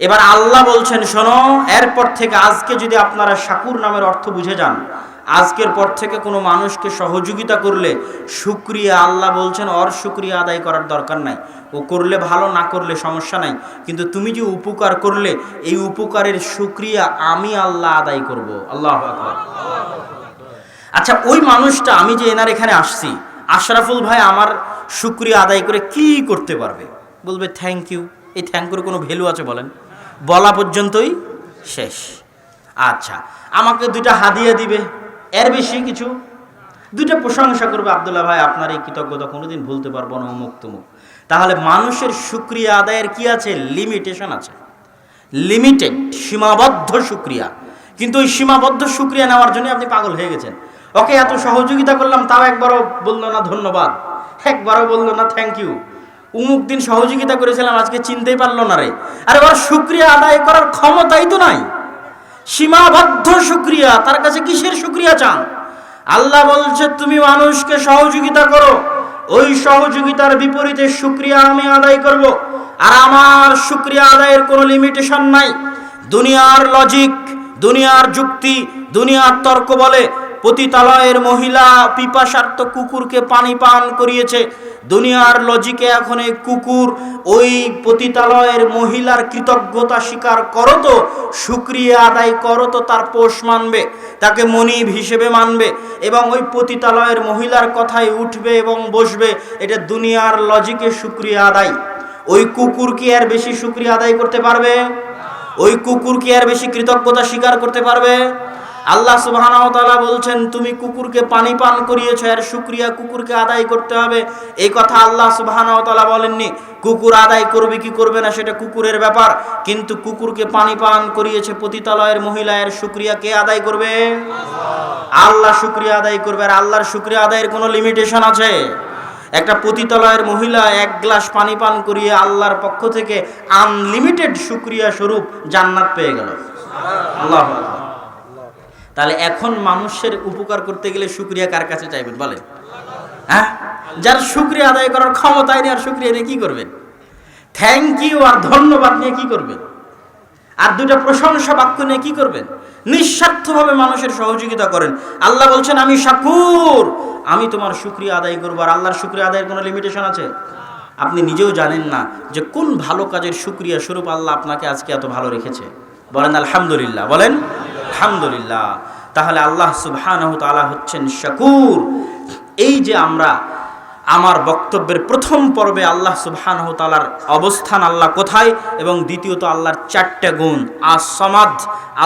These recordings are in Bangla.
এবার আল্লাহ বলছেন, শোনো, এরপর থেকে আজকে যদি আপনারা শাকুর নামের অর্থ বুঝে যান, আজকের পর থেকে কোনো মানুষকে সহযোগিতা করলে শুক্রিয়া আল্লাহ বলছেন অর শুক্রিয়া আদায় করার দরকার নাই। ও করলে ভালো, না করলে সমস্যা নাই। কিন্তু তুমি যে উপকার করলে, এই উপকারের শুক্রিয়া আমি আল্লাহ আদায় করব। আল্লাহ আচ্ছা ওই মানুষটা, আমি যে এনার এখানে আসছি, আশরাফুল ভাই আমার শুক্রিয়া আদায় করে কি করতে পারবে? বলবে থ্যাংক ইউ এই থ্যাংক ইউর কোনো ভ্যালু আছে বলেন? বলা পর্যন্তই শেষ। আচ্ছা আমাকে দুইটা হাদিয়া দিবে। এর বেশি কিছু? দুইটা প্রশংসা করবে আবদুল্লাহ ভাই, আপনার এই কৃতজ্ঞতা কোনোদিন ভুলতে পারব না, অমুক তুমুক। তাহলে মানুষের শুক্রিয়া আদায়ের কি আছে? লিমিটেশন আছে। লিমিটেড সীমাবদ্ধ শুক্রিয়া। কিন্তু ওই সীমাবদ্ধ শুক্রিয়া নেওয়ার জন্য আপনি পাগল হয়ে গেছেন। ওকে এত সহযোগিতা করলাম, তাও একবারও বলল না ধন্যবাদ। একবারও বলল না থ্যাংক ইউ উমুক দিন সহযোগিতা করেছিলাম, আজকে চিনতেই পারল না রে। আরে ওর শুক্রিয়া আদায় করার ক্ষমতাই তো নাই। সীমাবদ্ধ শুক্রিয়া, তার কাছে কিসের শুক্রিয়া চান? আল্লাহ বলছে, তুমি মানুষকে সহযোগিতা করো। ওই সহযোগিতার বিপরীতে শুক্রিয়া আমি আদায় করব। আর আমার শুক্রিয়া আদায়ের কোনো লিমিটেশন নাই। দুনিয়ার লজিক দুনিয়ার যুক্তি, দুনিয়ার তর্ক বলে পতিতালয়ের মহিলা পিপাসার্থ কুকুরকে পানি পান করিয়েছে। দুনিয়ার লজিকে এখন এই কুকুর ওই পতিতালয়ের মহিলার কৃতজ্ঞতা স্বীকার করো তো, সুক্রিয়া আদায় করো তো, তার পোষ মানবে, তাকে মনিব হিসেবে মানবে এবং ওই পতিতালয়ের মহিলার কথায় উঠবে এবং বসবে। এটা দুনিয়ার লজিকে সুক্রিয়া আদায়। ওই কুকুর কি আর বেশি সুক্রিয়া আদায় করতে পারবে? ওই কুকুর কি আর বেশি কৃতজ্ঞতা স্বীকার করতে পারবে? আল্লাহ তাআলা বলছেন, তুমি কুকুরকে পানি পান করিয়েছো, এর শুকরিয়া কুকুরকে আদায় করতে হবে। এই কথা আল্লাহ তাআলা বলেননি। কুকুর আদায় করবে কি করবে না, সেটা কুকুরের ব্যাপার। কিন্তু কুকুরকে পানি পান করিয়েছে পতিতালয়ের মহিলা, এর শুকরিয়া কে আদায় করবে? আল্লাহ শুকরিয়া আদায় করবে, আর আল্লাহর শুকরিয়া আদায়ের কোনো লিমিটেশন আছে? একটা পতিতালয়ের মহিলা এক গ্লাস পানি পান করিয়ে আল্লাহর পক্ষ থেকে আনলিমিটেড শুক্রিয়া স্বরূপ জান্নাত পেয়ে গেল। আল্লাহ তাহলে এখন মানুষের উপকার করতে গেলে শুক্রিয়া কার কাছে চাইবেন? বলেন। হ্যাঁ? যার শুক্রিয়া আদায় করার ক্ষমতায় নেই আর শুক্রিয়া নিয়ে কি করবেন? থ্যাংক ইউ আর ধন্যবাদ নিয়ে কি করবেন? আর দুটা প্রশংসা বাক্য নিয়ে কি করবেন? নিঃস্বার্থভাবে মানুষের সহযোগিতা করেন। আল্লাহ বলছেন, আমি শাকুর আমি তোমার শুক্রিয়া আদায় করব আর আল্লাহর শুক্রিয়া আদায়ের কোনো লিমিটেশন আছে? আপনি নিজেও জানেন না যে কোন ভালো কাজের শুক্রিয়া স্বরূপ আল্লাহ আপনাকে আজকে এত ভালো রেখেছে। বলেন, আলহামদুলিল্লাহ। বলেন আলহামদুলিল্লাহ। তাহলে আল্লাহ সুবহানাহু তাআলা হচ্ছেন শাকুর। এই যে আমরা আমার বক্তব্যের প্রথম পর্বে আল্লাহ সুবহানাহু তাআলার অবস্থান আল্লাহ কোথায় এবং দ্বিতীয়ত আল্লাহর চারটে গুণ। আসমাদ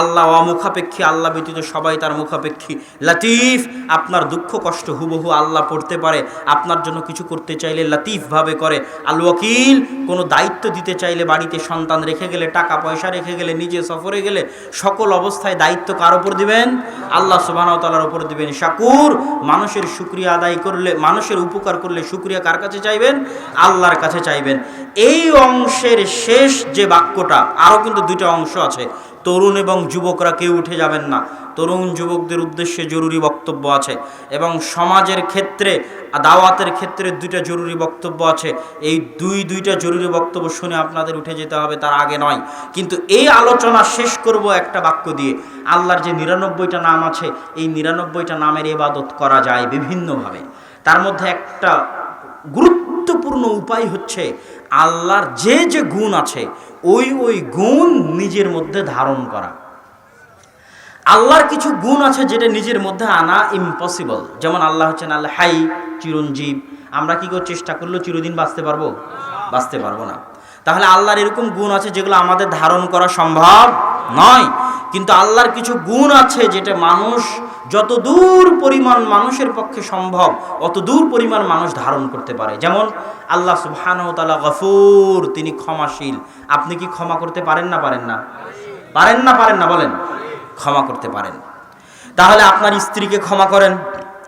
আল্লাহ অমুখাপেক্ষী, আল্লাহ ব্যতীত সবাই তার মুখাপেক্ষী। লাতিফ, আপনার দুঃখ কষ্ট হুবহু আল্লাহ পড়তে পারে, আপনার জন্য কিছু করতে চাইলে লাতিফভাবে করে। আল ওয়াকিল, কোনো দায়িত্ব দিতে চাইলে বাড়িতে সন্তান রেখে গেলে, টাকা পয়সা রেখে গেলে, নিজে সফরে গেলে সকল অবস্থায় দায়িত্ব কার ওপর দিবেন? আল্লাহ সুবহানাহু তাআলার উপর দিবেন। শাকুর, মানুষের শুকরিয়া আদায় করলে, মানুষের উপকার করলে শুকরিয়া কার কাছে চাইবেন? আল্লাহর কাছে চাইবেন। এই অংশের শেষ যে বাক্যটা, আরও কিন্তু দুইটা অংশ আছে। তরুণ এবং যুবকরা কেউ উঠে যাবেন না। তরুণ যুবকদের উদ্দেশ্যে জরুরি বক্তব্য আছে। এবং সমাজের ক্ষেত্রে, দাওয়াতের ক্ষেত্রে দুইটা জরুরি বক্তব্য আছে। এই দুই, দুইটা জরুরি বক্তব্য শুনে আপনাদের উঠে যেতে হবে, তার আগে নয়। কিন্তু এই আলোচনা শেষ করব একটা বাক্য দিয়ে। আল্লাহর যে নিরানব্বইটা নাম আছে, এই নিরানব্বইটা নামের এবাদত করা যায় বিভিন্নভাবে। তার মধ্যে একটা গুরুত্বপূর্ণ উপায় হচ্ছে আল্লাহর যে যে গুণ আছে, ওই ওই গুণ নিজের মধ্যে ধারণ করা। আল্লাহর কিছু গুণ আছে যেটা নিজের মধ্যে আনা ইম্পসিবল যেমন আল্লাহ হচ্ছেন আল্লাহ হাই চিরঞ্জীব। আমরা কি করে চেষ্টা করলেও চিরদিন বাঁচতে পারব? বাঁচতে পারব না। তাহলে আল্লাহর এরকম গুণ আছে যেগুলো আমাদের ধারণ করা সম্ভব নয়। কিন্তু আল্লাহর কিছু গুণ আছে যেটা মানুষ যত দূর পরিমাণ মানুষের পক্ষে সম্ভব অত দূর পরিমাণ মানুষ ধারণ করতে পারে। যেমন আল্লাহ সুবহানাহু তাআলা গফুর, তিনি ক্ষমাশীল। আপনি কি ক্ষমা করতে পারেন না পারেন না? পারেন না পারেন না বলেন। ক্ষমা করতে পারেন। তাহলে আপনার স্ত্রীকে ক্ষমা করেন।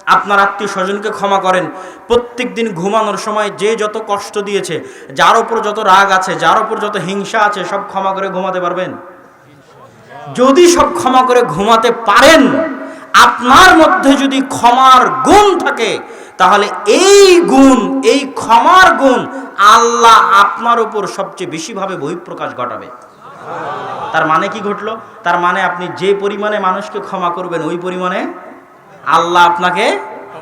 আপনার আত্মীয় স্বজনকে ক্ষমা করেন। প্রত্যেক দিন ঘুমানোর সময় যে যত কষ্ট দিয়েছে, যার ওপর যত রাগ আছে, যার ওপর যত হিংসা আছে, সব ক্ষমা করে ঘুমাতে পারবেন? যদি সব ক্ষমা করে ঘুমাতে পারেন, আপনার মধ্যে যদি ক্ষমার গুণ থাকে, তাহলে এই গুণ, এই ক্ষমার গুণ আল্লাহ আপনার উপর সবচেয়ে বেশিভাবে বহিঃপ্রকাশ ঘটাবে। তার মানে কি ঘটলো? তার মানে আপনি যে পরিমাণে মানুষকে ক্ষমা করবেন, ওই পরিমাণে আল্লাহ আপনাকে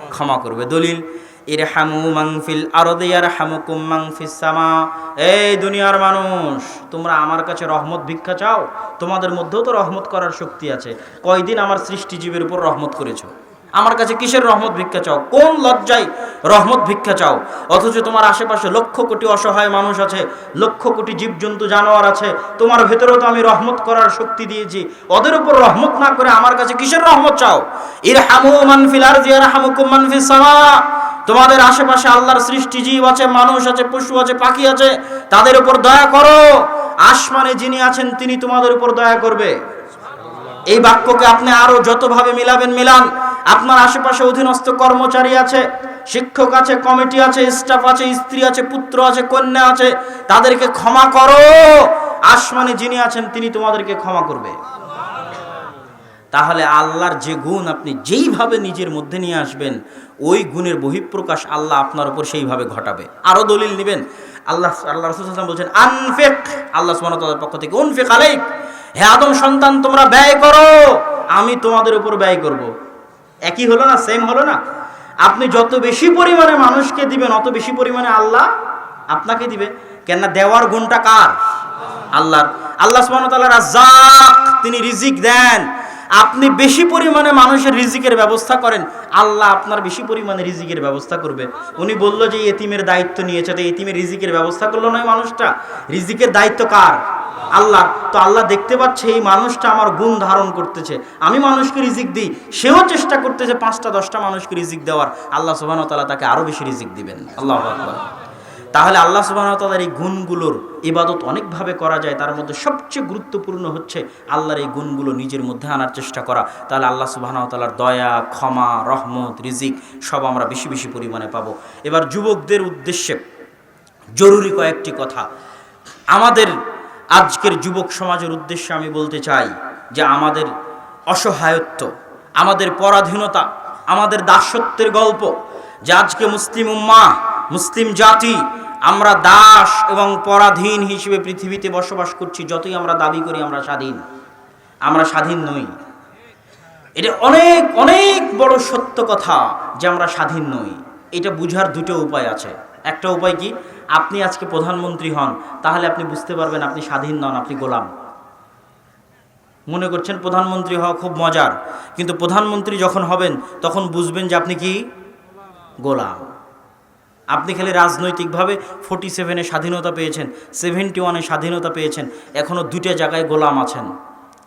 ক্ষমা করবে। দলিল, ইরহামু মাংফিল আরদে, ইয়ারহামুকুম মাংফিস সামা। এই দুনিয়ার মানুষ, তোমরা আমার কাছে রহমত ভিক্ষা চাও? তোমাদের মধ্যেও তো রহমত করার শক্তি আছে। কয়দিন আমার সৃষ্টিজীবের উপর রহমত করেছ? আমার কাছে কিসের রহমত ভিক্ষা চাও? কোন লজ্জায় রহমত ভিক্ষা চাও? অথচ তোমার আশেপাশে লক্ষ কোটি অসহায় মানুষ আছে, লক্ষ কোটি জীবজন্তু জানোয়ার আছে। তোমার ভেতরেও তো আমি রহমত করার শক্তি দিয়েছি। ওদের উপর রহমত না করে আমার কাছে কিসের রহমত চাও? ইরহামু মানফিল আরজি, ইয়ারহামুকুম মানফিস সামা। তোমাদের আশেপাশে আল্লাহর সৃষ্টি জীব আছে, মানুষ আছে, পশু আছে, পাখি আছে, তাদের উপর দয়া করো। আসমানে যিনি আছেন, তিনি তোমাদের উপর দয়া করবে। এই বাক্যকে আপনি আরও যতভাবে মিলাবেন, মিলান। আপনার আশেপাশে অধীনস্থ কর্মচারী আছে, শিক্ষক আছে, কমিটি আছে স্টাফ আছে, স্ত্রী আছে, পুত্র আছে, কন্যা আছে, তাদেরকে ক্ষমা করো। আসমানে যিনি আছেন, তিনি তোমাদেরকে ক্ষমা করবে। তাহলে আল্লাহর যে গুণ আপনি যেইভাবে নিজের মধ্যে নিয়ে আসবেন, ওই গুণের বহিঃপ্রকাশ আল্লাহ আপনার উপর সেইভাবে ঘটাবে। আরও দলিল নেবেন আল্লাহ আল্লাহ রসুলাম বলছেন, আনফেক আল্লাহ সুবহানাহু পক্ষ থেকে, উনফেক আলাইক হে আদম সন্তান, তোমরা ব্যয় করো, আমি তোমাদের উপর ব্যয় করব। একই হলো না সেম হলো না? আপনি যত বেশি পরিমাণে মানুষকে দিবেন, অত বেশি পরিমাণে আল্লাহ আপনাকে দিবে। কেননা দেওয়ার গুণটা কার? আল্লাহর। আল্লাহ সুবাহ তিনি রিজিক দেন। আপনি বেশি পরিমাণে মানুষের রিজিকের ব্যবস্থা করেন, আল্লাহ আপনার বেশি পরিমাণে রিজিকের ব্যবস্থা করবে। উনি বলল যে এতিমের দায়িত্ব নিয়েছে, তো এতিমের রিজিকের ব্যবস্থা করল নয় মানুষটা? রিজিকের দায়িত্ব কার? আল্লাহ, তো আল্লাহ দেখতে পাচ্ছে এই মানুষটা আমার গুণ ধারণ করতেছে। আমি মানুষকে রিজিক দিই, সেও চেষ্টা করতেছে পাঁচটা, দশটা মানুষকে রিজিক দেওয়ার। আল্লাহ ওয়া তাকে আরও বেশি রিজিক দিবেন। আল্লাহ আকবার। তাহলে আল্লাহ ওয়া এই গুণগুলোর ইবাদত অনেকভাবে করা যায়। তার মধ্যে সবচেয়ে গুরুত্বপূর্ণ হচ্ছে আল্লাহর এই গুণগুলো নিজের মধ্যে আনার চেষ্টা করা। তাহলে আল্লাহ ওয়া দয়া, ক্ষমা, রহমত, রিজিক সব আমরা বেশি বেশি পরিমাণে পাবো। এবার যুবকদের উদ্দেশ্যে জরুরি কয়েকটি কথা। আমাদের আজকের যুবক সমাজের উদ্দেশ্যে আমি বলতে চাই যে আমাদের অসহায়ত্ব, আমাদের পরাধীনতা, আমাদের দাসত্বের গল্প, যে আজকে মুসলিম উম্মা মুসলিম জাতি আমরা দাস এবং পরাধীন হিসেবে পৃথিবীতে বসবাস করছি, যতই আমরা দাবি করি আমরা স্বাধীন। আমরা স্বাধীন নই। এটা অনেক অনেক বড় সত্য কথা যে আমরা স্বাধীন নই। এটা বুঝার দুটো উপায় আছে। একটা উপায় কি? আপনি আজকে প্রধানমন্ত্রী হন, তাহলে আপনি বুঝতে পারবেন আপনি স্বাধীন নন, আপনি গোলাম। মনে করছেন প্রধানমন্ত্রী হওয়া খুব মজার, কিন্তু প্রধানমন্ত্রী যখন হবেন, তখন বুঝবেন যে আপনি কি? গোলাম। আপনি খালি রাজনৈতিকভাবে ফোর্টি সেভেনে স্বাধীনতা পেয়েছেন সেভেন্টি ওয়ানে স্বাধীনতা পেয়েছেন এখনও দুটো জায়গায় গোলাম আছেন।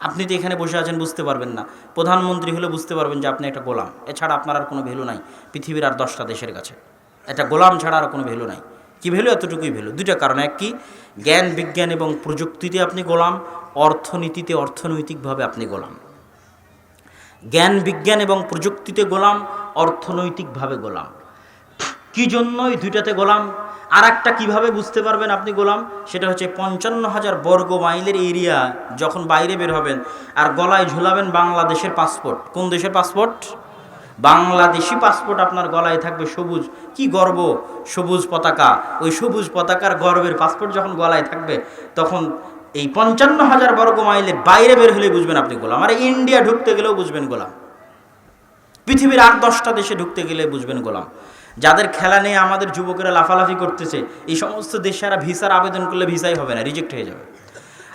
আপনি তো এখানে বসে আছেন, বুঝতে পারবেন না। প্রধানমন্ত্রী হলে বুঝতে পারবেন যে আপনি একটা গোলাম। এছাড়া আপনার আর কোনো ভ্যালু নাই পৃথিবীর আর দশটা দেশের কাছে। এটা গোলাম ছাড়া আর কোনো ভ্যালু নাই। কি ভ্যালু এতটুকুই ভ্যালু দুইটা কারণ। এক কি? জ্ঞান, বিজ্ঞান এবং প্রযুক্তিতে আপনি গোলাম, অর্থনীতিতে, অর্থনৈতিকভাবে আপনি গোলাম। জ্ঞান, বিজ্ঞান এবং প্রযুক্তিতে গোলাম, অর্থনৈতিকভাবে গোলাম। কি জন্য এই দুইটাতে গোলাম? আর একটা কীভাবে বুঝতে পারবেন আপনি গোলাম? সেটা হচ্ছে পঞ্চান্ন হাজার বর্গ মাইলের এরিয়া যখন বাইরে বের হবেন আর গলায় ঝুলাবেন বাংলাদেশের পাসপোর্ট। কোন দেশের পাসপোর্ট? বাংলাদেশি পাসপোর্ট আপনার গলায় থাকবে সবুজ। কি গর্ব? সবুজ পতাকা। ওই সবুজ পতাকার গর্বের পাসপোর্ট যখন গলায় থাকবে, তখন এই পঞ্চান্ন হাজার বর্গ মাইলের বাইরে বের হলে বুঝবেন আপনি গোলাম। আর ইন্ডিয়া ঢুকতে গেলেও বুঝবেন গোলাম। পৃথিবীর আট দশটা দেশে ঢুকতে গেলে বুঝবেন গোলাম। যাদের খেলা নিয়ে আমাদের যুবকেরা লাফালাফি করতেছে, এই সমস্ত দেশে আর ভিসার আবেদন করলে ভিসাই হবে না রিজেক্ট হয়ে যাবে।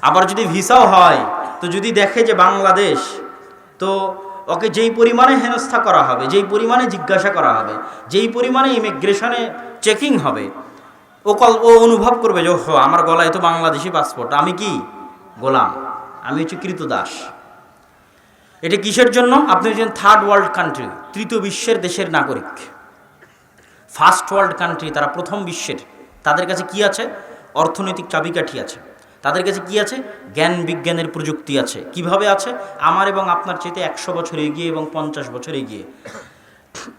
আবার যদি ভিসাও হয়, তো যদি দেখে যে বাংলাদেশ, তো ওকে যেই পরিমাণে হেনস্থা করা হবে, যেই পরিমাণে জিজ্ঞাসা করা হবে, যেই পরিমাণে ইমিগ্রেশনে চেকিং হবে, ও কল, ও অনুভব করবে যে, ওহো, আমার গলায় তো বাংলাদেশি পাসপোর্ট আমি কি? গোলাম, আমি হচ্ছে কৃতদাস। এটা কিসের জন্য? আপনি হচ্ছেন থার্ড ওয়ার্ল্ড কান্ট্রি তৃতীয় বিশ্বের দেশের নাগরিক। ফার্স্ট ওয়ার্ল্ড কান্ট্রি, তারা প্রথম বিশ্বের, তাদের কাছে কি আছে? অর্থনৈতিক চাবিকাঠি আছে। তাদের কাছে কি আছে? জ্ঞান বিজ্ঞানের প্রযুক্তি আছে। কীভাবে আছে? আমার এবং আপনার চেতে একশো বছর এগিয়ে এবং পঞ্চাশ বছর এগিয়ে।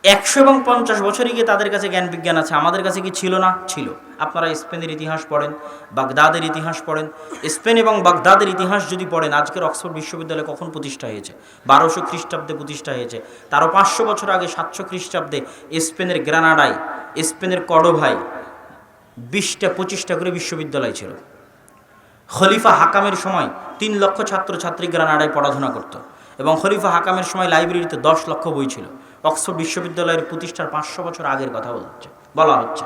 একশো এবং পঞ্চাশ বছর গিয়ে তাদের কাছে জ্ঞান বিজ্ঞান আছে। আমাদের কাছে কি ছিল না? ছিল। আপনারা স্পেনের ইতিহাস পড়েন, বাগদাদের ইতিহাস পড়েন। স্পেন এবং বাগদাদের ইতিহাস যদি পড়েন, আজকের অক্সফোর্ড বিশ্ববিদ্যালয় কখন প্রতিষ্ঠা হয়েছে? বারোশো খ্রিস্টাব্দে প্রতিষ্ঠা হয়েছে। তারও পাঁচশো বছর আগে, সাতশো খ্রিস্টাব্দে স্পেনের গ্রানাডায়, স্পেনের কডোভাই বিশটা, পঁচিশটা করে বিশ্ববিদ্যালয় ছিল। খলিফা হাকামের সময় তিন লক্ষ ছাত্র ছাত্রী গ্রানাডায় পড়াশোনা করত এবং খলিফা হাকামের সময় লাইব্রেরিতে দশ লক্ষ বই ছিল। অক্সফোর্ড বিশ্ববিদ্যালয়ের প্রতিষ্ঠার পাঁচশো বছর আগের কথা বলছে বলা হচ্ছে।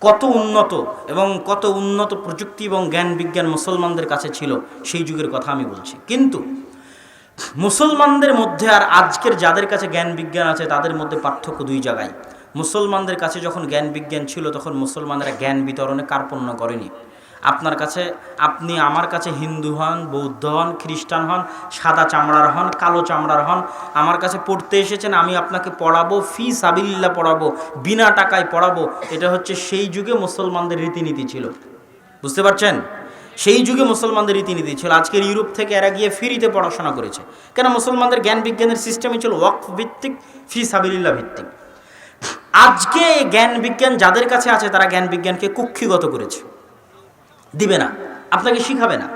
কত উন্নত এবং কত উন্নত প্রযুক্তি এবং জ্ঞান বিজ্ঞান মুসলমানদের কাছে ছিল সেই যুগের কথা আমি বলছি। কিন্তু মুসলমানদের মধ্যে আর আজকের যাদের কাছে জ্ঞান বিজ্ঞান আছে, তাদের মধ্যে পার্থক্য দুই জায়গায়। মুসলমানদের কাছে যখন জ্ঞান বিজ্ঞান ছিল, তখন মুসলমানরা জ্ঞান বিতরণে কার্পণ্য করেনি। আপনার কাছে, আপনি আমার কাছে হিন্দু হন, বৌদ্ধ হন, খ্রিস্টান হন, সাদা চামড়ার হন, কালো চামড়ার হন, আমার কাছে পড়তে এসেছেন, আমি আপনাকে পড়াবো, ফি সাবিল্লা পড়াবো, বিনা টাকায় পড়াবো। এটা হচ্ছে সেই যুগে মুসলমানদের রীতিনীতি ছিল। বুঝতে পারছেন? সেই যুগে মুসলমানদের রীতিনীতি ছিল। আজকের ইউরোপ থেকে এরা গিয়ে ফ্রিতে পড়াশোনা করেছে। কেন? মুসলমানদের জ্ঞান বিজ্ঞানের সিস্টেমই ছিল ওয়াকফ ভিত্তিক, ফি সাবিল্লা ভিত্তিক। আজকে জ্ঞান বিজ্ঞান যাদের কাছে আছে, তারা জ্ঞান বিজ্ঞানকে কুক্ষিগত করেছে। দিবে না, আপনাকে শিখাবে না।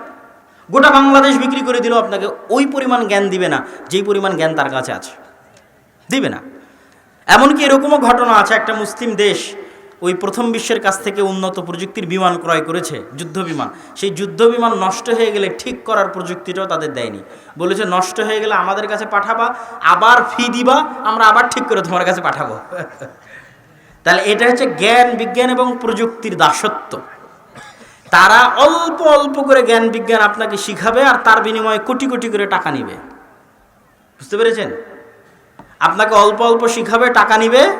গোটা বাংলাদেশ বিক্রি করে দিলেও আপনাকে ওই পরিমাণ জ্ঞান দিবে না, যেই পরিমাণ জ্ঞান তার কাছে আছে। দিবে না। এমনকি এরকমও ঘটনা আছে, একটা মুসলিম দেশ ওই প্রথম বিশ্বের কাছ থেকে উন্নত প্রযুক্তির বিমান ক্রয় করেছে, যুদ্ধ বিমান। সেই যুদ্ধ বিমান নষ্ট হয়ে গেলে ঠিক করার প্রযুক্তিটাও তাদের দেয়নি। বলেছে, নষ্ট হয়ে গেলে আমাদের কাছে পাঠাবা, আবার ফি দিবা, আমরা আবার ঠিক করে তোমার কাছে পাঠাবো। তাহলে এটা হচ্ছে জ্ঞান, বিজ্ঞান এবং প্রযুক্তির দাসত্ব। তারা অল্প অল্প করে জ্ঞান বিজ্ঞান আপনাকে শিখাবে আর তার বিনিময়ে কোটি কোটি করে টাকা নিবে। বুঝতে পেরেছেন? আপনাকে অল্প অল্প শিখাবে, টাকা নিবে,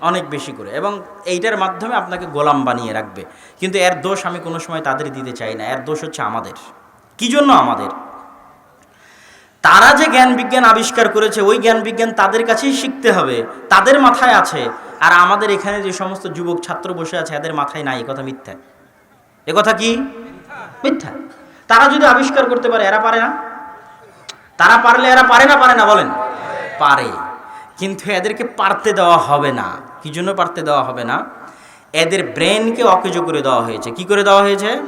অনেক বেশি করে। এবং এইটার মাধ্যমে আপনাকে গোলাম বানিয়ে রাখবে। কিন্তু এর দোষ আমি কোনো সময় তাদের দিতে চাই না। এর দোষ হচ্ছে আমাদের। কি জন্য আমাদের? তারা যে জ্ঞান বিজ্ঞান আবিষ্কার করেছে, ওই জ্ঞান বিজ্ঞান তাদের কাছেই শিখতে হবে। তাদের মাথায় আছে। আর আমাদের এখানে যে সমস্ত যুবক ছাত্র বসে আছে, এদের মাথায় নাই। কথা মিথ্যা। এ কথা কি? মিথ্যা। তারা যদি আবিষ্কার করতে পারে, এরা পারে না? তারা পারলে এরা পারে না পারে না, বলেন। পারে। কিন্তু এদেরকে পারতে দেওয়া হবে না। কি জন্য পারতে দেওয়া হবে না? এদের ব্রেনকে অকেজো করে দেওয়া হয়েছে। কি করে দেওয়া হয়েছে?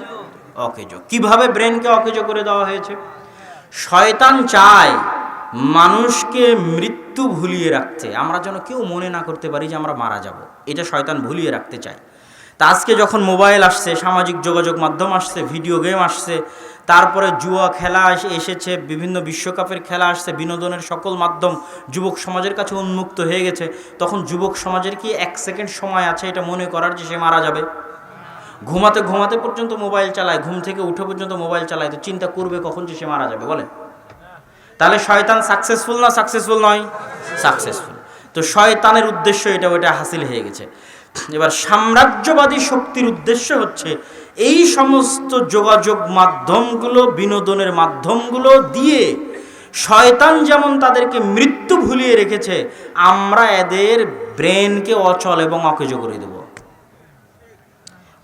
অকেজো। কীভাবে ব্রেনকে অকেজো করে দেওয়া হয়েছে? শয়তান চায় মানুষকে মৃত্যু ভুলিয়ে রাখতে। আমরা যেন কেউ মনে না করতে পারি যে আমরা মারা যাব। এটা শয়তান ভুলিয়ে রাখতে চায়। তা আজকে যখন মোবাইল আসছে, সামাজিক যোগাযোগ মাধ্যম আসছে, ভিডিও গেম আসছে, তারপরে জুয়া খেলা এসে- এসেছে, বিভিন্ন বিশ্বকাপের খেলা আসছে, বিনোদনের সকল মাধ্যম যুবক সমাজের কাছে উন্মুক্ত হয়ে গেছে, তখন যুবক সমাজের কি এক সেকেন্ড সময় আছে এটা মনে করার যে সে মারা যাবে? ঘুমাতে ঘুমাতে পর্যন্ত মোবাইল চালায়, ঘুম থেকে উঠে পর্যন্ত মোবাইল চালায়, তো চিন্তা করবে কখন যে সে মারা যাবে, বলেন। তাহলে শয়তান সাকসেসফুল না সাকসেসফুল নয়? সাকসেসফুল তো শয়তানের উদ্দেশ্য এটা ওইটা হাসিল হয়ে গেছে। এবার সাম্রাজ্যবাদী শক্তির উদ্দেশ্য হচ্ছে এই সমস্ত যোগাযোগ মাধ্যমগুলো, বিনোদনের মাধ্যমগুলো দিয়ে শয়তান যেমন তাদেরকে মৃত্যু ভুলিয়ে রেখেছে, আমরা এদের ব্রেনকে অচল এবং অকেজ করে দেবো।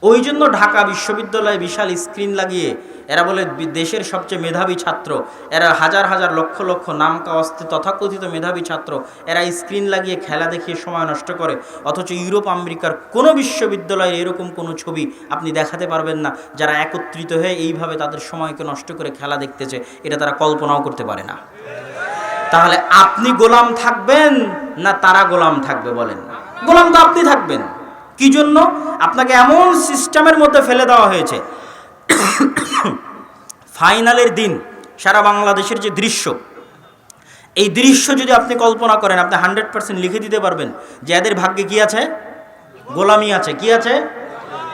ওই জন্য ঢাকা বিশ্ববিদ্যালয়ে বিশাল স্ক্রিন লাগিয়ে এরা বলে দেশের সবচেয়ে মেধাবী ছাত্র। এরা হাজার হাজার লক্ষ লক্ষ নাম কাওয়াস্তে তথাকথিত মেধাবী ছাত্র। এরা স্ক্রিন লাগিয়ে খেলা দেখিয়ে সময় নষ্ট করে। অথচ ইউরোপ, আমেরিকার কোনো বিশ্ববিদ্যালয়ে এরকম কোনো ছবি আপনি দেখাতে পারবেন না। যারা একত্রিত হয়ে এইভাবে তাদের সময়কে নষ্ট করে খেলা দেখতেছে, এটা তারা কল্পনাও করতে পারে না। তাহলে আপনি গোলাম থাকবেন না তারা গোলাম থাকবে বলেন? গোলাম তো আপনি থাকবেন। কি জন্য? আপনাকে এমন সিস্টেমের মধ্যে ফেলে দেওয়া হয়েছে। ফাইনালের দিন, সারা বাংলাদেশের যে দৃশ্য, এই দৃশ্য যদি আপনি কল্পনা করেন, আপনি হান্ড্রেড পার্সেন্ট লিখে দিতে পারবেন যে এদের ভাগ্যে কি আছে? গোলামি আছে। কি আছে?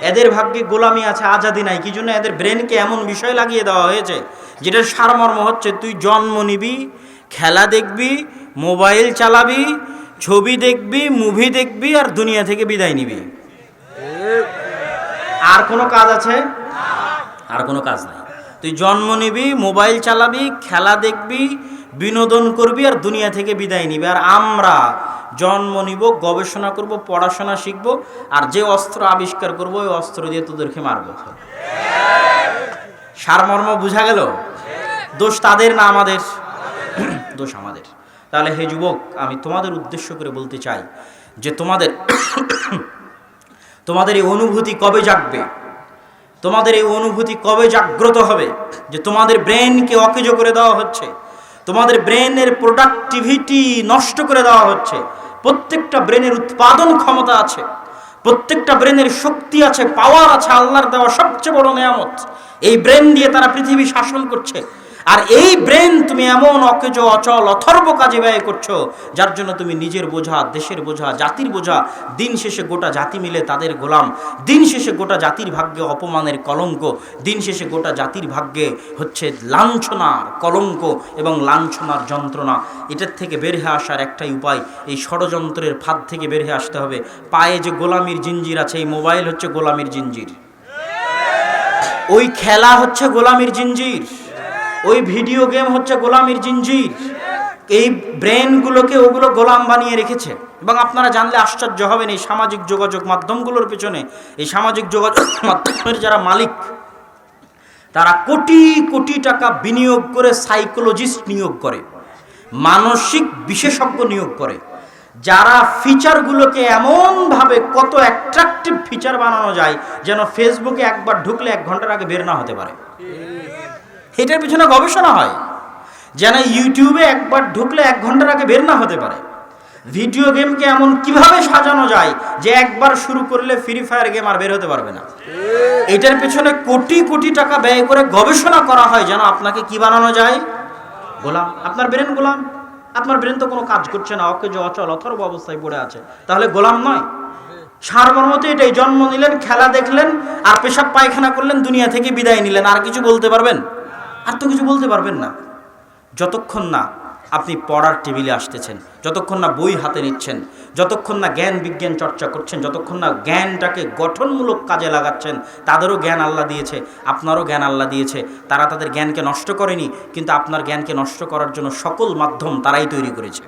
এদের ভাগ্যে গোলামি আছে, আজাদি নাই। কি জন্য? এদের ব্রেনকে এমন বিষয় লাগিয়ে দেওয়া হয়েছে, যেটার সারমর্ম হচ্ছে তুই জন্ম নিবি, খেলা দেখবি, মোবাইল চালাবি ছবি দেখবি মুভি দেখবি আর দুনিয়া থেকে বিদায় নিবি। আর কোনো কাজ আছে? আর কোনো কাজ নাই। তুই জন্ম নিবি মোবাইল চালাবি, খেলা দেখবি, বিনোদন করবি আর দুনিয়া থেকে বিদায় নিবি। আর আমরা জন্ম নিব, গবেষণা করব, পড়াশোনা শিখব আর যে অস্ত্র আবিষ্কার করব, ওই অস্ত্র দিয়ে তোদেরকে মারব। সারমর্ম বুঝা গেল? দোষ তাদের না আমাদের? দোষ আমাদের। তাহলে হে যুবক, আমি তোমাদের উদ্দেশ্য করে বলতে চাই যে তোমাদের তোমাদের এই অনুভূতি কবে জাগবে? তোমাদের এই অনুভূতি কবে জাগ্রত হবে? যে তোমাদের ব্রেনকে অকেজো করে দেওয়া হচ্ছে, তোমাদের ব্রেনের প্রোডাক্টিভিটি নষ্ট করে দেওয়া হচ্ছে, প্রত্যেকটা ব্রেনের উৎপাদন ক্ষমতা আছে, প্রত্যেকটা ব্রেনের শক্তি আছে, পাওয়ার আছে, আল্লাহর দেওয়া সবচেয়ে বড় নেয়ামত। এই ব্রেন দিয়ে তারা পৃথিবী শাসন করছে। আর এই ব্রেন তুমি এমন অকেজ, অচল, অথর্ব কাজে ব্যয় করছ, যার জন্য তুমি নিজের বোঝা, দেশের বোঝা, জাতির বোঝা, দিন শেষে গোটা জাতি মিলে তাদের গোলাম। দিন শেষে গোটা জাতির ভাগ্যে অপমানের কলঙ্ক। দিন শেষে গোটা জাতির ভাগ্যে হচ্ছে লাঞ্ছনার কলঙ্ক এবং লাঞ্ছনার যন্ত্রণা। এটার থেকে বের হয়ে আসার একটাই উপায়, এই ষড়যন্ত্রের ফাঁদ থেকে বের হয়ে আসতে হবে। পায়ে যে গোলামির জিঞ্জির আছে, এই মোবাইল হচ্ছে গোলামির জিঞ্জির। ওই খেলা হচ্ছে গোলামির জিঞ্জির। ওই ভিডিও গেম হচ্ছে গোলামির জিঞ্জির। এই ব্রেনগুলোকে ওগুলো গোলাম বানিয়ে রেখেছে। এবং আপনারা জানলে আশ্চর্য হবেন এই সামাজিক যোগাযোগ মাধ্যমগুলোর পেছনে। এই সামাজিক যোগাযোগ মাধ্যমের যারা মালিক, তারা কোটি কোটি টাকা বিনিয়োগ করে সাইকোলজিস্ট নিয়োগ করে, মানসিক বিশেষজ্ঞ নিয়োগ করে। যারা ফিচারগুলোকে এমনভাবে কত অ্যাট্রাকটিভ ফিচার বানানো যায়, যেন ফেসবুকে একবার ঢুকলে এক ঘণ্টার আগে বের না হতে পারে। এটার পিছনে গবেষণা হয়, যেন ইউটিউবে একবার ঢুকলে এক ঘণ্টার আগে বের না হতে পারে। ভিডিও গেমকে এমন কীভাবে সাজানো যায় যে একবার শুরু করলে ফ্রি ফায়ার গেম আর বের হতে পারবে না? এটার পেছনে কোটি কোটি টাকা ব্যয় করে গবেষণা করা হয় যেন আপনাকে কি বানানো যায়? গোলাম, আপনার ব্রেন গোলাম। আপনার ব্রেন তো কোনো কাজ করছে না, অকেজ, অচল, অথর্ব অবস্থায় পড়ে আছে। তাহলে গোলাম নয়। সারমর্মতে এটাই, জন্ম নিলেন, খেলা দেখলেন, আর পেশাব পায়খানা করলেন, দুনিয়া থেকে বিদায় নিলেন। আর কিছু বলতে পারবেন? আর তো কিছু বলতে পারবেন না। যতক্ষণ না আপনি পড়ার টেবিলে আসতেছেন, যতক্ষণ না বই হাতে নিচ্ছেন, যতক্ষণ না জ্ঞান বিজ্ঞান চর্চা করছেন, যতক্ষণ না জ্ঞানটাকে গঠনমূলক কাজে লাগাচ্ছেন, তাদেরও জ্ঞান আল্লাহ দিয়েছে, আপনারও জ্ঞান আল্লাহ দিয়েছে। তারা তাদের জ্ঞানকে নষ্ট করেনি, কিন্তু আপনার জ্ঞানকে নষ্ট করার জন্য সকল মাধ্যম তারাই তৈরি করেছে।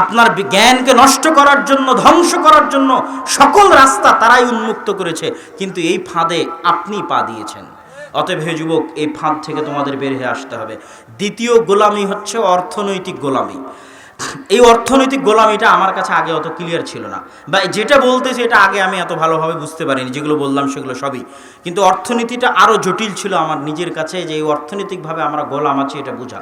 আপনার জ্ঞানকে নষ্ট করার জন্য, ধ্বংস করার জন্য সকল রাস্তা তারাই উন্মুক্ত করেছে, কিন্তু এই ফাঁদে আপনি পা দিয়েছেন। অতএব হে যুবক, এই ফাঁদ থেকে তোমাদের বের হয়ে আসতে হবে। দ্বিতীয় গোলামি হচ্ছে অর্থনৈতিক গোলামি। এই অর্থনৈতিক গোলামিটা আমার কাছে আগে অত ক্লিয়ার ছিল না। বা যেটা বলতেছি এটা আগে আমি এত ভালোভাবে বুঝতে পারিনি, যেগুলো বললাম সেগুলো সবই। কিন্তু অর্থনীতিটা আরও জটিল ছিল আমার নিজের কাছে যে এই অর্থনৈতিকভাবে আমরা গোলাম আছি, এটা বোঝা।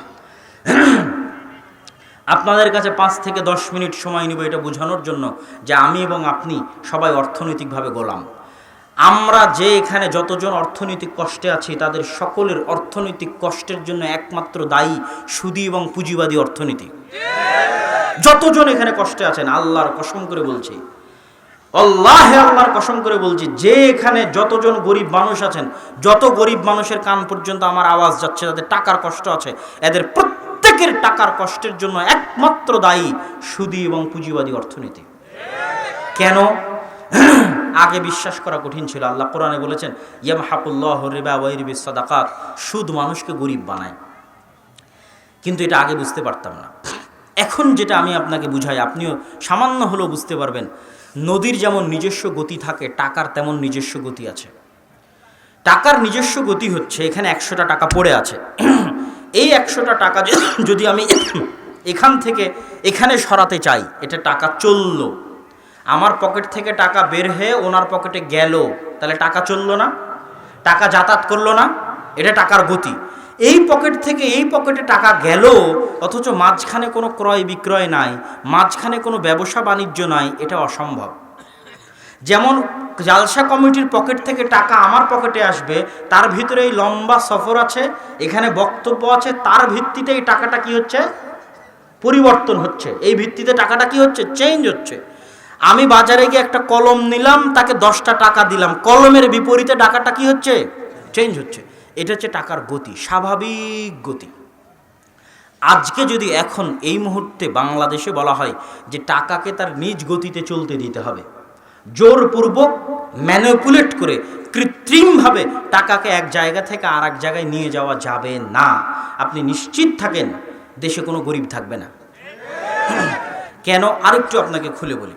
আপনাদের কাছে পাঁচ থেকে দশ মিনিট সময় নিব এটা বোঝানোর জন্য যে আমি এবং আপনি সবাই অর্থনৈতিকভাবে গোলাম। আমরা যে এখানে যতজন অর্থনৈতিক কষ্টে আছি, তাদের সকলের অর্থনৈতিক কষ্টের জন্য একমাত্র দায়ী সুদী এবং পুঁজিবাদী অর্থনীতি। যতজন এখানে কষ্টে আছেন, আল্লাহর কসম করে বলছি। আল্লাহ আল্লাহর কসম করে বলছি, যে এখানে যতজন গরিব মানুষ আছেন, যত গরিব মানুষের কান পর্যন্ত আমার আওয়াজ যাচ্ছে, তাদের টাকার কষ্ট আছে, এদের প্রত্যেকের টাকার কষ্টের জন্য একমাত্র দায়ী সুদী এবং পুঁজিবাদী অর্থনীতি। কেন? আগে বিশ্বাস করা কঠিন ছিল। আল্লাহ কোরআনে বলেছেন ইয়াম হাকুল্লাহ রিবা ওয়াইরিবি সাদাকাত সুদ মানুষকে গরিব বানায়। কিন্তু এটা আগে বুঝতে পারতাম না। এখন যেটা আমি আপনাকে বুঝাই, আপনিও সামান্য হলেও বুঝতে পারবেন, নদীর যেমন নিজস্ব গতি থাকে, টাকার তেমন নিজস্ব গতি আছে। টাকার নিজস্ব গতি হচ্ছে, এখানে একশোটা টাকা পড়ে আছে। এই একশোটা টাকা যদি আমি এখান থেকে এখানে সরাতে চাই, এটা টাকা চলল। আমার পকেট থেকে টাকা বের হয়ে ওনার পকেটে গেল। তাহলে টাকা চলল না? টাকা যাতায়াত করল না? এটা টাকার গতি। এই পকেট থেকে এই পকেটে টাকা গেল, অথচ মাঝখানে কোনো ক্রয় বিক্রয় নাই, মাঝখানে কোনো ব্যবসা বাণিজ্য নাই, এটা অসম্ভব। যেমন জালসা কমিটির পকেট থেকে টাকা আমার পকেটে আসবে, তার ভিতরে এই লম্বা সফর আছে, এখানে বক্তব্য আছে, তার ভিত্তিতে এই টাকাটা কি হচ্ছে? পরিবর্তন হচ্ছে। এই ভিত্তিতে টাকাটা কি হচ্ছে? চেঞ্জ হচ্ছে। আমি বাজারে গিয়ে একটা কলম নিলাম, তাকে দশটা টাকা দিলাম। কলমের বিপরীতে টাকাটা কি হচ্ছে? চেঞ্জ হচ্ছে। এটা হচ্ছে টাকার গতি, স্বাভাবিক গতি। আজকে যদি এখন এই মুহূর্তে বাংলাদেশে বলা হয় যে টাকাকে তার নিজ গতিতে চলতে দিতে হবে, জোরপূর্বক ম্যানিপুলেট করে কৃত্রিমভাবে টাকাকে এক জায়গা থেকে আর জায়গায় নিয়ে যাওয়া যাবে না। আপনি নিশ্চিত থাকেন, দেশে কোনো গরিব থাকবে না। কেন? আরেকটু আপনাকে খুলে বলি।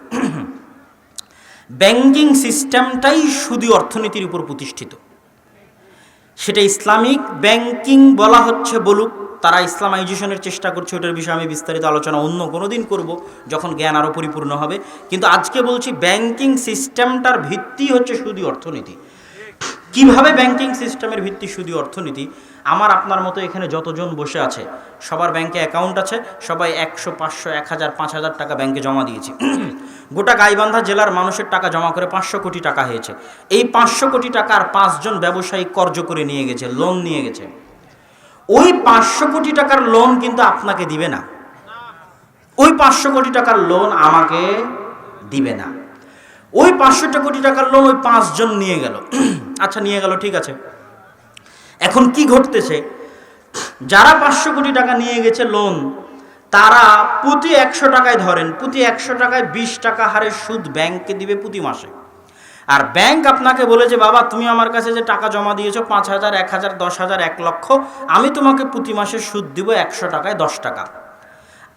ব্যাংকিং সিস্টেমটাই শুধু অর্থনীতির উপর প্রতিষ্ঠিত। সেটা ইসলামিক ব্যাংকিং বলা হচ্ছে বলুক, তারা ইসলামাইজেশনের চেষ্টা করছে, ওটার বিষয়ে আমি বিস্তারিত আলোচনা অন্য কোনো দিন করব, যখন জ্ঞান আরও পরিপূর্ণ হবে। কিন্তু আজকে বলছি ব্যাংকিং সিস্টেমটার ভিত্তি হচ্ছে শুধু অর্থনীতি। কীভাবে ব্যাংকিং সিস্টেমের ভিত্তি শুধু অর্থনীতি? আমার আপনার মতো এখানে যতজন বসে আছে, সবার ব্যাংকে অ্যাকাউন্ট আছে, সবাই একশো, পাঁচশো, এক হাজার, পাঁচ হাজার টাকা ব্যাংকে জমা দিয়েছি। গোটা গাইবান্ধা জেলার মানুষের টাকা জমা করে পাঁচশো কোটি টাকা হয়েছে। এই পাঁচশো কোটি টাকার পাঁচজন ব্যবসায়ী কর্জ করে নিয়ে গেছে লোন নিয়ে গেছে। ওই পাঁচশো কোটি টাকার লোন কিন্তু আপনাকে দিবে না। ওই পাঁচশো কোটি টাকার লোন আমাকে দিবে না। ওই পাঁচশোটা কোটি টাকার লোন ওই পাঁচজন নিয়ে গেল। আচ্ছা নিয়ে গেল, ঠিক আছে। এখন কি ঘটতেছে? যারা পাঁচশো কোটি টাকা নিয়ে গেছে লোন তারা প্রতি একশো টাকায় ধরেন, প্রতি একশো টাকায় বিশ টাকা হারে সুদ ব্যাংককে দিবে প্রতি মাসে। আর ব্যাংক আপনাকে বলেছে, বাবা, তুমি আমার কাছে যে টাকা জমা দিয়েছ, পাঁচ হাজার, এক হাজার, দশ হাজার, এক লক্ষ, আমি তোমাকে প্রতি মাসে সুদ দিব একশো টাকায় দশ টাকা।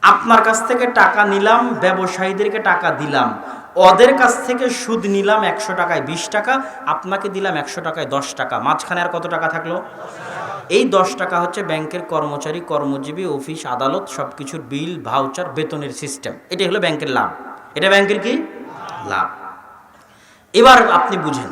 আপনার কাছ থেকে টাকা নিলাম, ব্যবসায়ীদেরকে টাকা দিলাম। ওদের কাছ থেকে সুদ নিলাম একশো টাকায় বিশ টাকা, আপনাকে দিলাম একশো টাকায় দশ টাকা। মাঝখানে আর কত টাকা থাকল? এই দশ টাকা হচ্ছে ব্যাংকের কর্মচারী, কর্মজীবী, অফিস, আদালত সব কিছুর বিল, ভাউচার, বেতনের সিস্টেম। এটাই হলো ব্যাংকের লাভ। এটা ব্যাংকের কি? লাভ। এবার আপনি বুঝেন।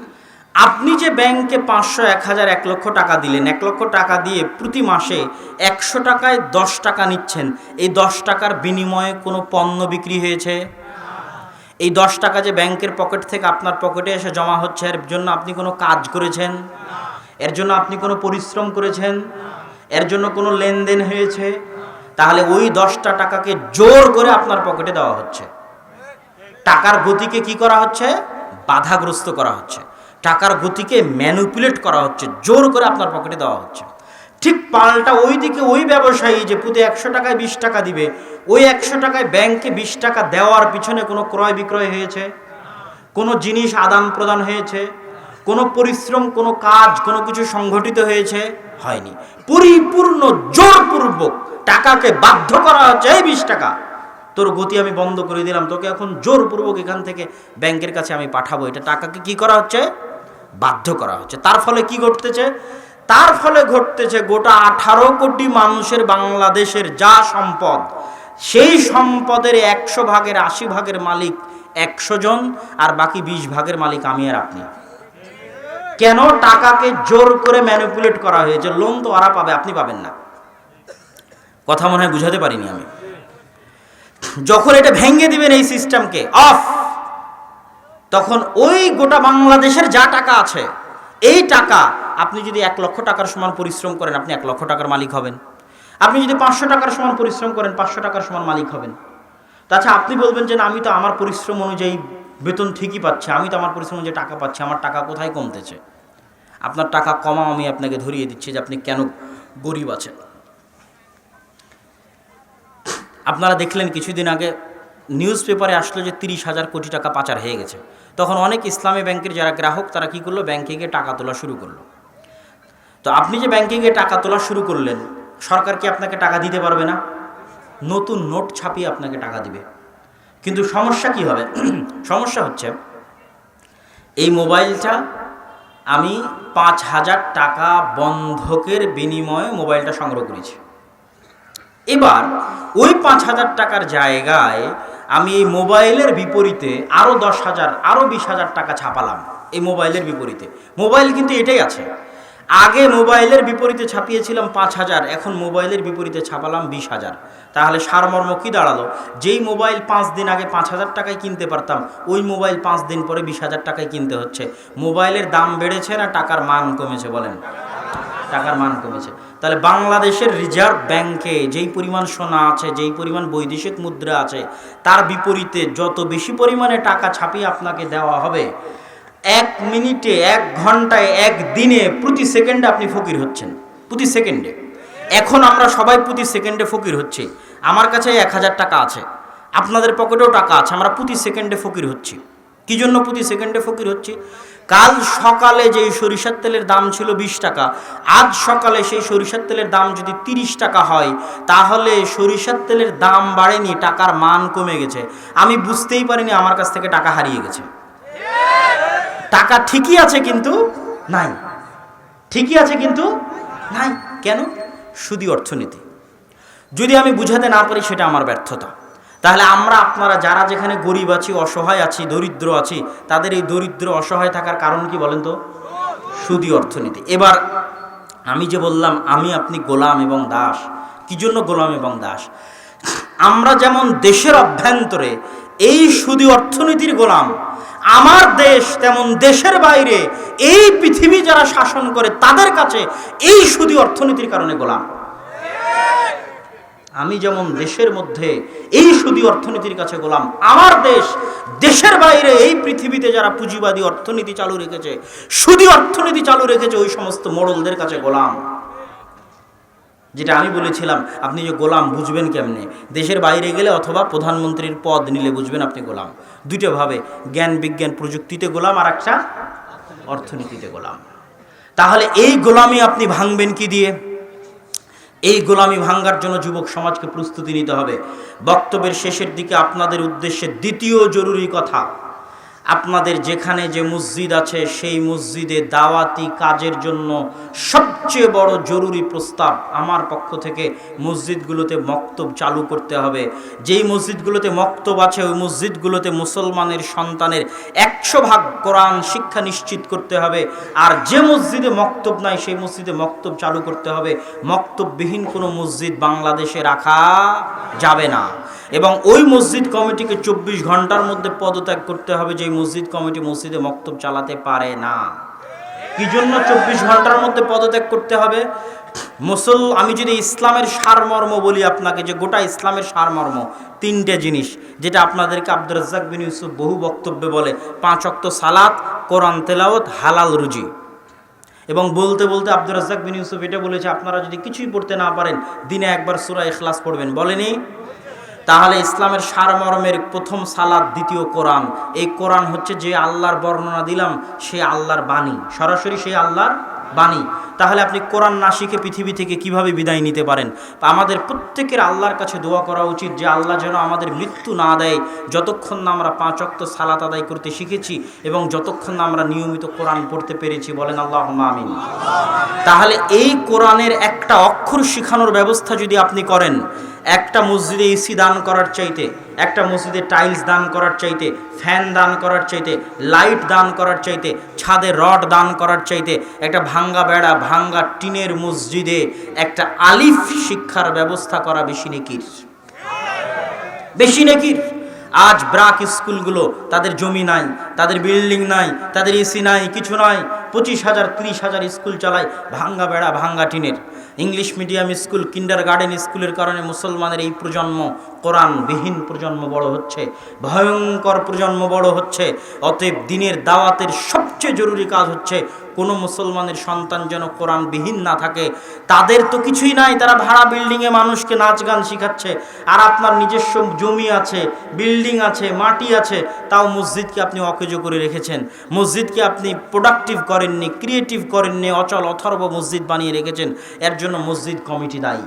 আপনি যে ব্যাংকে পাঁচশো, এক হাজার, এক লক্ষ টাকা দিলেন, এক লক্ষ টাকা দিয়ে প্রতি মাসে একশো টাকায় দশ টাকা নিচ্ছেন, এই দশ টাকার বিনিময়ে কোনো পণ্য বিক্রি হয়েছে? এই দশ টাকা যে ব্যাংকের পকেট থেকে আপনার পকেটে এসে জমা হচ্ছে, এর জন্য আপনি কোনো কাজ করেছেন? এর জন্য আপনি কোনো পরিশ্রম করেছেন? এর জন্য কোনো লেনদেন হয়েছে? তাহলে ওই দশটা টাকাকে জোর করে আপনার পকেটে দেওয়া হচ্ছে। টাকার গতিকে কি করা হচ্ছে? বাধাগ্রস্ত করা হচ্ছে। টাকার গতিকে ম্যানুপুলেট করা হচ্ছে। জোর করে আপনার পকেটে দেওয়া হচ্ছে। ঠিক পাল্টা ওই দিকে ওই ব্যবসায়ী যে প্রতি একশো টাকায় বিশ টাকা দিবে, ওই একশো টাকায় ব্যাংকে বিশ টাকা দেওয়ার পিছনে কোনো ক্রয় বিক্রয় হয়েছে? কোনো জিনিস আদান প্রদান হয়েছে? কোনো পরিশ্রম, কোনো কাজ, কোনো কিছু সংঘটিত হয়েছে? হয়নি। পরিপূর্ণ জোরপূর্বক টাকাকে বাধ্য করা হচ্ছে, এই বিশ টাকা। তোর গতি আমি বন্ধ করে দিলাম, তোকে এখন জোরপূর্বক এখান থেকে ব্যাংকের কাছে আমি পাঠাবো। এটা টাকাকে কি করা হচ্ছে? বাধ্য করা হচ্ছে। তার ফলে কি ঘটতেছে? তার ফলে ঘটতেছে গোটা আঠারো কোটি মানুষের বাংলাদেশের যা সম্পদ, সেই সম্পদের একশো ভাগের আশি ভাগের মালিক একশো জন আর বাকি বিশ ভাগের মালিক আমি আর আপনি। কেন টাকাকে জোর করে ম্যানিপুলেট করা হয়েছে? লোন তো ওরা পাবে, আপনি পাবেন না। কথা মনে হয় বুঝাতে পারিনি আমি। যখন এটা ভেঙে দিবেন এই সিস্টেমকে অফ তখন ওই গোটা বাংলাদেশের যা টাকা আছে এই টাকা আপনি যদি এক লক্ষ টাকার সমান পরিশ্রম করেন, আপনি এক লক্ষ টাকার মালিক হবেন। আপনি যদি পাঁচশো টাকার সমান পরিশ্রম করেন, পাঁচশো টাকার সমান মালিক হবেন। তাছাড়া আপনি বলবেন যে, না, আমি তো আমার পরিশ্রম অনুযায়ী বেতন ঠিকই পাচ্ছি, আমি তো আমার পরিশ্রম অনুযায়ী টাকা পাচ্ছি, আমার টাকা কোথায় কমতেছে? আপনার টাকা কমাও আমি আপনাকে ধরিয়ে দিচ্ছি যে, আপনি কেন গরিব আছেন। আপনারা দেখলেন কিছুদিন আগে নিউজ পেপারে আসলো যে, তিরিশ হাজার কোটি টাকা পাচার হয়ে গেছে। তখন অনেক ইসলামী ব্যাংকের যারা গ্রাহক, তারা কি করল? ব্যাংকে গিয়ে টাকা তোলা শুরু করল। তো আপনি যে ব্যাংকে গিয়ে টাকা তোলা শুরু করলেন, সরকার কি আপনাকে টাকা দিতে পারবে না? নতুন নোট ছাপিয়ে আপনাকে টাকা দিবে। কিন্তু সমস্যা কি হবে? সমস্যা হচ্ছে, এই মোবাইলটা আমি পাঁচ হাজার টাকা বন্ধকের বিনিময়ে মোবাইলটা সংগ্রহ করেছি। এবার ওই পাঁচ হাজার টাকার জায়গায় আমি এই মোবাইলের বিপরীতে আরও দশ হাজার আরও বিশ হাজার টাকা ছাপালাম এই মোবাইলের বিপরীতে। মোবাইল কিন্তু এটাই আছে। আগে মোবাইলের বিপরীতে ছাপিয়েছিলাম পাঁচ হাজার, এখন মোবাইলের বিপরীতে ছাপালাম বিশ হাজার। তাহলে সারমর্ম কী দাঁড়াল? যেই মোবাইল পাঁচ দিন আগে পাঁচ হাজার টাকায় কিনতে পারতাম, ওই মোবাইল পাঁচ দিন পরে বিশ হাজার টাকায় কিনতে হচ্ছে। মোবাইলের দাম বেড়েছে না টাকার মান কমেছে বলেন? টাকার মান কমেছে। তাহলে বাংলাদেশের রিজার্ভ ব্যাংকে যেই পরিমাণ সোনা আছে, যেই পরিমাণ বৈদেশিক মুদ্রা আছে, তার বিপরীতে যত বেশি পরিমাণে টাকা ছাপিয়ে আপনাকে দেওয়া হবে, এক মিনিটে, এক ঘন্টায়, এক দিনে প্রতি সেকেন্ডে আপনি ফকির হচ্ছেন। প্রতি সেকেন্ডে। এখন আমরা সবাই প্রতি সেকেন্ডে ফকির হচ্ছি। আমার কাছে এক হাজার টাকা আছে। আপনাদের পকেটেও টাকা আছে। আমরা প্রতি সেকেন্ডে ফকির হচ্ছি। কী জন্য প্রতি সেকেন্ডে ফকির হচ্ছি? কাল সকালে যেই সরিষার তেলের দাম ছিল বিশ টাকা, আজ সকালে সেই সরিষার তেলের দাম যদি তিরিশ টাকা হয়, তাহলে সরিষার তেলের দাম বাড়েনি, টাকার মান কমে গেছে। আমি বুঝতেই পারিনি আমার কাছ থেকে টাকা হারিয়ে গেছে। টাকা ঠিকই আছে কিন্তু নাই। ঠিকই আছে কিন্তু নাই। কেন? শুধু অর্থনীতি। যদি আমি বুঝাতে না পারি, সেটা আমার ব্যর্থতা। তাহলে আমরা আপনারা যারা যেখানে গরিব আছি, অসহায় আছি, দরিদ্র আছি, তাদের এই দরিদ্র, অসহায় থাকার কারণ কি বলেন তো? সুদী অর্থনীতি। এবার আমি যে বললাম, আমি আপনি গোলাম এবং দাস। কি জন্য গোলাম এবং দাস? আমরা যেমন দেশের অভ্যন্তরে এই সুদী অর্থনীতির গোলাম, আমার দেশ তেমন দেশের বাইরে এই পৃথিবী যারা শাসন করে, তাদের কাছে এই সুদী অর্থনীতির কারণে গোলাম। আমি যেমন দেশের মধ্যে এই সুদী অর্থনীতির কাছে গোলাম, আমার দেশ, দেশের বাইরে এই পৃথিবীতে যারা পুঁজিবাদী অর্থনীতি চালু রেখেছে, সুদী অর্থনীতি চালু রেখেছে, ওই সমস্ত মোড়লদের কাছে গোলাম। যেটা আমি বলেছিলাম, আপনি যে গোলাম বুঝবেন কেমনে? দেশের বাইরে গেলে অথবা প্রধানমন্ত্রীর পদ নিলে বুঝবেন আপনি গোলাম। দুটো ভাবে, জ্ঞান, বিজ্ঞান প্রযুক্তিতে গোলাম আর একটা অর্থনীতিতে গোলাম। তাহলে এই গোলামি আপনি ভাঙবেন কি দিয়ে? এই গোলামি ভাঙ্গার জন্য যুবক সমাজকে প্রস্তুতি নিতে হবে। বক্তব্যের শেষের দিকে আপনাদের উদ্দেশ্যে দ্বিতীয় জরুরি কথা আপনাদের যেখানে যে মসজিদ আছে, সেই মসজিদে দাওয়াতি কাজের জন্য সবচেয়ে বড় জরুরি প্রস্তাব আমার পক্ষ থেকে মসজিদগুলোতে মক্তব চালু করতে হবে। যেই মসজিদগুলোতে মক্তব আছে, ওই মসজিদগুলোতে মুসলমানের সন্তানের একশো ভাগ কোরআন শিক্ষা নিশ্চিত করতে হবে। আর যে মসজিদে মক্তব নাই, সেই মসজিদে মক্তব চালু করতে হবে। মক্তববিহীন কোনো মসজিদ বাংলাদেশে রাখা যাবে না। এবং ওই মসজিদ কমিটিকে চব্বিশ ঘণ্টার মধ্যে পদত্যাগ করতে হবে যে মসজিদ কমিটি মসজিদে মক্তব চালাতে পারে না। কি জন্য চব্বিশ ঘণ্টার মধ্যে পদত্যাগ করতে হবে? মুসল, আমি যদি ইসলামের সারমর্ম বলি আপনাকে, যে গোটা ইসলামের সারমর্ম, তিনটে জিনিস, যেটা আপনাদেরকে আব্দুর রাজ্জাক বিন ইউসুফ বহু বক্তব্যে বলে, পাঁচ অক্ত সালাত, কোরআন তেলাওত হালাল রুজি। এবং বলতে বলতে আব্দুর রাজ্জাক বিন ইউসুফ এটা বলেছে, আপনারা যদি কিছুই পড়তে না পারেন, দিনে একবার সুরা ইখলাস পড়বেন। বলেনি? তাহলে ইসলামের সারমর্মের প্রথম সালাদ দ্বিতীয় কোরআন। এই কোরআন হচ্ছে যে আল্লাহর বর্ণনা দিলাম, সে আল্লাহর বাণী। সরাসরি সেই আল্লাহর বাণী। তাহলে আপনি কোরআন না শিখে পৃথিবী থেকে কীভাবে বিদায় নিতে পারেন? আমাদের প্রত্যেকের আল্লাহর কাছে দোয়া করা উচিত যে আল্লাহ যেন আমাদের মৃত্যু না দেয়। যতক্ষণ না আমরা পাঁচ অক্ত সালাত আদায় করতে শিখেছি এবং যতক্ষণ না আমরা নিয়মিত কোরআন পড়তে পেরেছি বলেন আল্লাহ আমিন। তাহলে এই কোরআনের একটা অক্ষর শিখানোর ব্যবস্থা যদি আপনি করেন একটা মসজিদে এসি দান করার চাইতে, একটা মসজিদে টাইলস দান করার চাইতে, ফ্যান দান করার চাইতে, লাইট দান করার চাইতে, ছাদে রড দান করার চাইতে, একটা ভাঙ্গা বেড়া, ভাঙ্গা টিনের মসজিদে একটা আলিফ শিক্ষার ব্যবস্থা করা বেশি নেকির। বেশি নেকির। আজ ব্রাক স্কুলগুলো তাদের জমি নাই, তাদের বিল্ডিং নাই, তাদের এসি নাই, কিছু নাই। পঁচিশ হাজার, ত্রিশ হাজার স্কুল চালায় ভাঙ্গা বেড়া, ভাঙ্গা টিনের। English medium school kindergarten স্কুলের কারণে মুসলমানের এই প্রজন্ম কোরআনবিহীন প্রজন্ম বড় হচ্ছে, ভয়ঙ্কর প্রজন্ম বড় হচ্ছে, অতএব দিনের দাওয়াতের সবচেয়ে জরুরি কাজ হচ্ছে কোনো মুসলমানের সন্তান যেন কোরআনবিহীন না থাকে। তাদের তো কিছুই নাই, তারা ভাড়া বিল্ডিংয়ে মানুষকে নাচ গান শেখাচ্ছে, আর আপনার নিজস্ব জমি আছে, বিল্ডিং আছে, মাটি আছে, তাও মসজিদকে আপনি অকেজ করে রেখেছেন। মসজিদকে আপনি প্রোডাক্টিভ করেননি ক্রিয়েটিভ করেননি, অচল, অথর্ব মসজিদ বানিয়ে রেখেছেন, এর জন্য মসজিদ কমিটি দায়ী।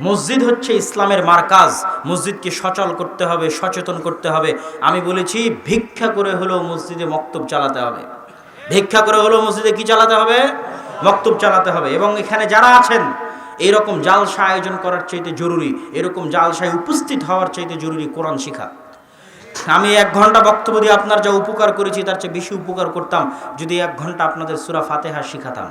মসজিদ হচ্ছে ইসলামের মার্কাজ। মসজিদকে সচল করতে হবে, সচেতন করতে হবে। আমি বলেছি, ভিক্ষা করে হলেও মসজিদে মক্তব চালাতে হবে। ভিক্ষা করে হলেও মসজিদে কি চালাতে হবে? মক্তব চালাতে হবে। এবং এখানে যারা আছেন, এরকম জালসা আয়োজন করার চাইতে জরুরি, এরকম জালসায় উপস্থিত হওয়ার চাইতে জরুরি কোরআন শিখা। আমি এক ঘণ্টা বক্তব্য দিয়ে আপনার যা উপকার করেছি, তার চেয়ে বেশি উপকার করতাম যদি এক ঘণ্টা আপনাদের সুরা ফাতেহা শিখাতাম।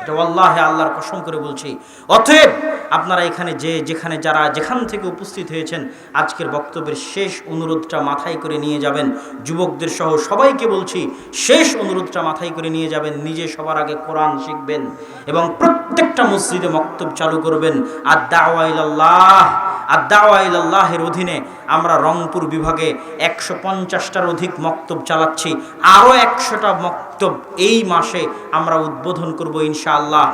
এটা আল্লাহে আল্লাহর কসম করে বলছি। অতএব আপনারা এখানে যে, যেখানে যারা, যেখান থেকে উপস্থিত হয়েছেন, আজকের বক্তব্যের শেষ অনুরোধটা মাথায় করে নিয়ে যাবেন। যুবকদের সহ সবাইকে বলছি, শেষ অনুরোধটা মাথায় করে নিয়ে যাবেন। নিজে সবার আগে কোরআন শিখবেন এবং প্রত্যেকটা মসজিদে মক্তব চালু করবেন। আর দাওয়াইল্লাহ আর দাওয়াইল্লাহের অধীনে আমরা রংপুর বিভাগে একশো পঞ্চাশটার অধিক মক্তব চালাচ্ছি। আরও একশোটা মক্তব এই মাসে আমরা উদ্বোধন করব ইনশাআল্লাহ।